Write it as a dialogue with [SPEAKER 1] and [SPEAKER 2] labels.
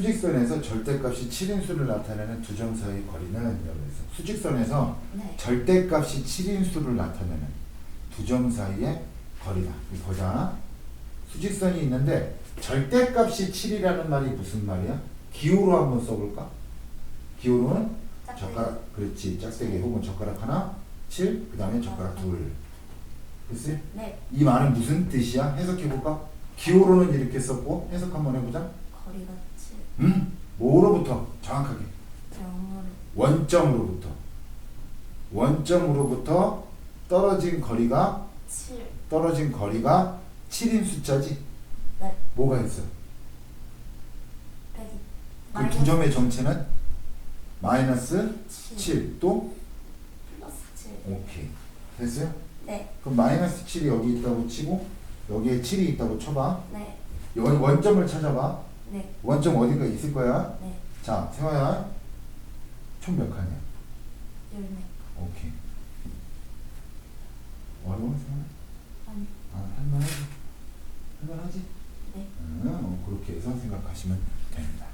[SPEAKER 1] 수직선에서 절대값이 7인수를 나타내는 두 점 사이 거리는 여기서 수직선에서
[SPEAKER 2] 네.
[SPEAKER 1] 절대값이 7인수를 나타내는 두 점 사이의 거리다. 이거 보자. 수직선이 있는데 절대값이 7이라는 말이 무슨 말이야? 기호로 한번 써볼까? 기호로는
[SPEAKER 2] 짝대기.
[SPEAKER 1] 젓가락, 그렇지. 짝대기 혹은 젓가락 하나, 7, 그 다음에 젓가락 둘. 됐어요?
[SPEAKER 2] 네.
[SPEAKER 1] 이 말은 무슨 뜻이야? 해석해볼까? 기호로는 이렇게 썼고 해석 한번 해보자.
[SPEAKER 2] 거리가 7.
[SPEAKER 1] 음? 뭐로부터? 정확하게.
[SPEAKER 2] 0으로.
[SPEAKER 1] 원점으로부터. 원점으로부터 떨어진 거리가
[SPEAKER 2] 7.
[SPEAKER 1] 떨어진 거리가 7인 숫자지.
[SPEAKER 2] 네.
[SPEAKER 1] 뭐가 있어?
[SPEAKER 2] 빼기.
[SPEAKER 1] 그 두 점의 정체는 마이너스
[SPEAKER 2] 7.
[SPEAKER 1] 7. 또
[SPEAKER 2] 플러스 7.
[SPEAKER 1] 오케이. 됐어요?
[SPEAKER 2] 네.
[SPEAKER 1] 그럼 마이너스 7이 여기 있다고 치고 여기에 7이 있다고 쳐봐.
[SPEAKER 2] 네.
[SPEAKER 1] 원, 원점을 찾아봐.
[SPEAKER 2] 네.
[SPEAKER 1] 원점 어딘가 있을 거야.
[SPEAKER 2] 네.
[SPEAKER 1] 자, 세화야. 총 몇 칸이야?
[SPEAKER 2] 열네.
[SPEAKER 1] 오케이. 어려워, 세화야?
[SPEAKER 2] 아니.
[SPEAKER 1] 아, 할만하지? 할만하지?
[SPEAKER 2] 네.
[SPEAKER 1] 응, 어, 그렇게 해서 생각하시면 됩니다.